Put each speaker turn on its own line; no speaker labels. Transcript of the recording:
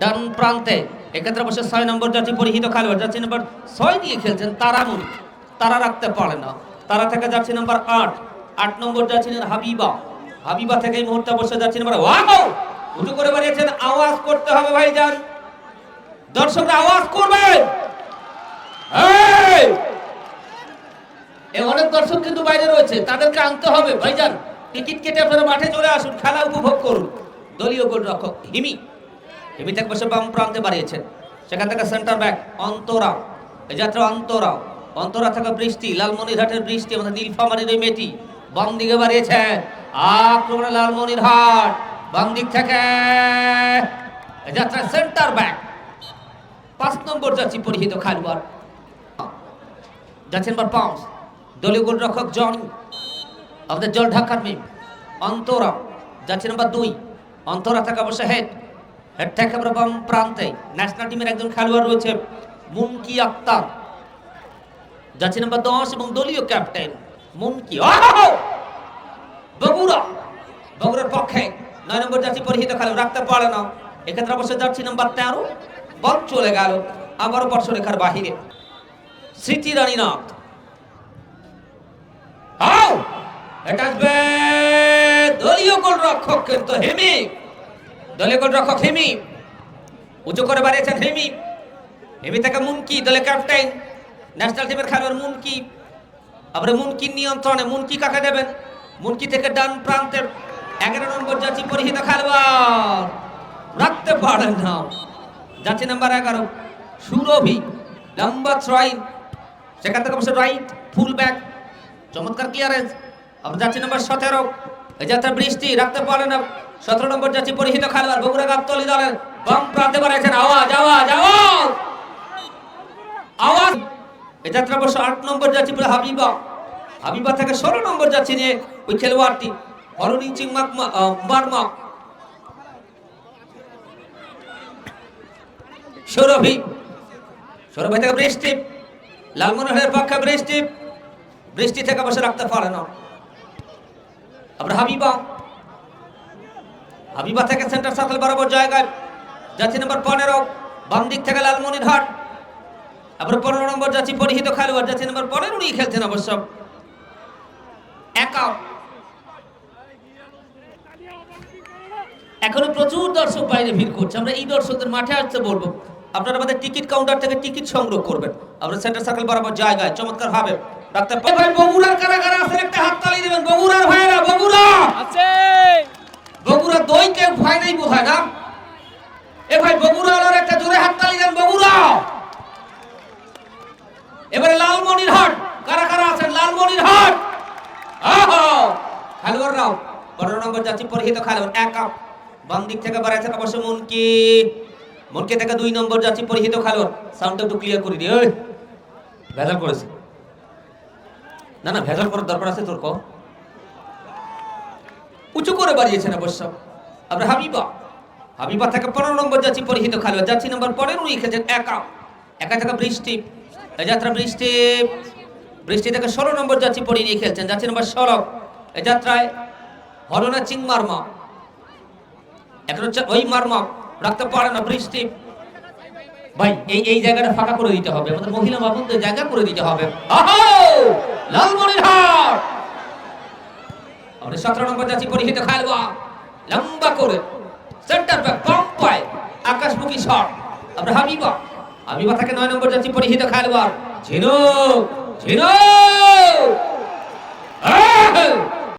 ডান প্রান্তে। এক্ষেত্রে অবশ্য ছয় নম্বর যাচ্ছি পরিহিত খেলোয়াড়। যাচ্ছি নম্বর ছয় দিয়ে খেলছেন তারামুনি তারা রাখতে পারে না। তারা থেকে যাচ্ছে নম্বর আট। আট নম্বর যাচ্ছেন হাবিবা। হাবিবা থেকে এই মুহূর্তে অবশ্য যাচ্ছে নম্বর ওয়াও! উঁচু করে বাড়িয়েছেন। আওয়াজ করতে হবে ভাইজান। দর্শকরা আওয়াজ করবেন অনেক দর্শক কিন্তু বাইরে রয়েছে। তাদেরকে আনতে হবে। ভাইজান, টিকিট কেটে আপনারা মাঠে চলে আসুন। খেলা উপভোগ করুন। দলীয় গোলরক্ষক হিমি। হিমি থেকে বসে বাম প্রান্তে বাড়িয়েছেন। সেখান থেকে সেন্টার ব্যাক অন্তরা। এই যাত্রা অন্তরা। অন্তরা থেকে বৃষ্টি, লালমনিরহাটের বৃষ্টি, আমাদের নীলফামারির ওই মেয়েটি বাম দিকে বাড়িয়েছেন। আক্রমণে লালমনিরহাট, বাম দিক থেকে। যাত্রা সেন্টার ব্যাক পাঁচ নম্বর যাচ্ছি পরিহিত খেলোয়াড় যাচ্ছেন বার পাউন্স দলীয় গোলরক্ষক জন, আমাদের জল ঢাকার মেয়ে অন্তরা। যাচ্ছে নাম্বার দুই। অন্তরা থেকে অবশ্য হেড। থেকে বাম প্রান্তে ন্যাশনাল টিমের একজন খেলোয়াড় রয়েছে মুনকি আক্তার। যাচ্ছে নাম্বার দশ এবং দলীয় ক্যাপ্টেন মুনকি। বগুড়া! বগুড়ার পক্ষে নয় নম্বর যাচ্ছি পরিহিত খেলোয়াড় রাখতে পারে না। এক্ষেত্রে অবশ্য যাচ্ছি নাম্বার তেরো, বল চলে গেল আবারও বর্ষরেখার বাহিরে। স্মৃতি রানীনাথ। এটা আসবে দলীয় গোলরক্ষক কিন্তু হেমি দলীয় গোলরক্ষক হেমি। উঁচু করে বাড়িয়েছেন হেমি। হেমি থেকে মুনকি, দলে ক্যাপ্টেন। ন্যাশনাল টিমের খেলোয়াড় মুনকি। আবার মুনকি নিয়ন্ত্রণে, মুনকি কাকে দেবেন? মুনকি থেকে ডান প্রান্তের এগারো নম্বর যাচ্ছি পরিহিত খেলোয়াড়। রাখতে পারেন না। যাচ্ছে নাম্বার এগারো, সুরভি। লম্বা থ্রয়িং সেখান থেকে অবশ্য রাইট ফুল ব্যাক চমৎকার ক্লিয়ারেন্স আমরা যাচ্ছি নাম্বার সতেরো। এই যাত্রা বৃষ্টি, রাখতে পারে না। সতেরো নম্বর যাচ্ছে পরিহিত খেলোয়াড়, বগুড়া গাবতলি দলের বাম প্রান্তে বাড়াইছেন আওয়াজ আওয়াজ আওয়াজ! আওয়াজ! যাত্রা অবশ্য আট নম্বর যাচ্ছে হাবিবা। হাবিবা থেকে ষোলো নম্বর যাচ্ছে নিয়ে ওই খেলোয়াড়টি হরণি চিংমাক মারমা। সৌরভী। সৌরভী থেকে বৃষ্টি। লালমনোহরের পক্ষে বৃষ্টি। বৃষ্টি থেকে বসে রাখতে পারে না। আমরা হাবিবা। হাবিবা থেকে সেন্টার সার্কেল বরাবর জায়গায় যাচ্ছি নম্বর পনেরো, বাম দিক থেকে লালমনির হাট আমরা পনেরো নম্বর যাচ্ছি পরিহিত খেলোয়াড়, যাচ্ছি নম্বর পনেরো নিয়ে খেলছেন অবশ্য। একা। এখনও প্রচুর দর্শক বাইরে ভিড় করছে। আমরা এই দর্শকদের মাঠে আসতে বলব। আপনারা আমাদের টিকিট কাউন্টার থেকে টিকিট সংগ্রহ করবেন। আমরা সেন্টার সার্কেল বরাবর জায়গায় চমৎকার ভাবে ডাক্তার ভাই, বগুড়ার কারা কারা আছেন একটা হাত তালি দিবেন। বগুড়ার ভাইরা বগুড়া!
আছে!
বগুড়া দই কেউ ভয় নাই বোধহয়, না? এ ভাই বগুড়া একটা জোরে হাত তালি দেন, বগুড়া! এবারে লালমনির হাট কারা কারা আছেন? লালমনির হাট আহো! খেলোয়াড় রাও পনেরো নম্বর যাচ্ছি পরিহিত খেলোয়াড়, এক আপ। বাম দিক থেকে বাড়াইছেন অবশ্য মনকি। মনকে থেকে দুই নম্বর যাচ্ছি পরিহিত খেলোয়াড়। সাউন্ডটা একটু ক্লিয়ার করে ওই ভেজাল করেছে। না না, ভেজাল করার দরকার আছে তোর কম উঁচু করে বাড়িয়েছেন অবশ্য। আমরা হাবিবা। হাবিবা থেকে পনেরো নম্বর যাচ্ছি পরিহিত খেলোয়াড়। যাচ্ছি নম্বর পনেরো নিয়ে খেলছেন একা। একা থেকে বৃষ্টি। যাত্রা বৃষ্টি। বৃষ্টি থেকে ষোলো নম্বর যাচ্ছি পরি নিয়ে খেলছেন। যাচ্ছি নম্বর ষোলো। এই যাত্রায় হরনা চিং মারমা এখন হচ্ছে ওই মারমা। রাখতে পারে না বৃষ্টি। ভাই, এই এই জায়গাটা ফাঁকা করে দিতে হবে। আমাদের মহিলা বাবুদের জায়গা করে দিতে হবে। আহো! আমরা সতেরো নম্বর যাচ্ছি পরিহিত খালওয়া লম্বা করে সেন্টার ব্যাক বাম পায়, আকাশমুখী শট আমরা হাবিবা হাবিবা থাকে নয় নম্বর যাচ্ছি পরিহিত খালওয়া ঝিনুক ঝিনুক।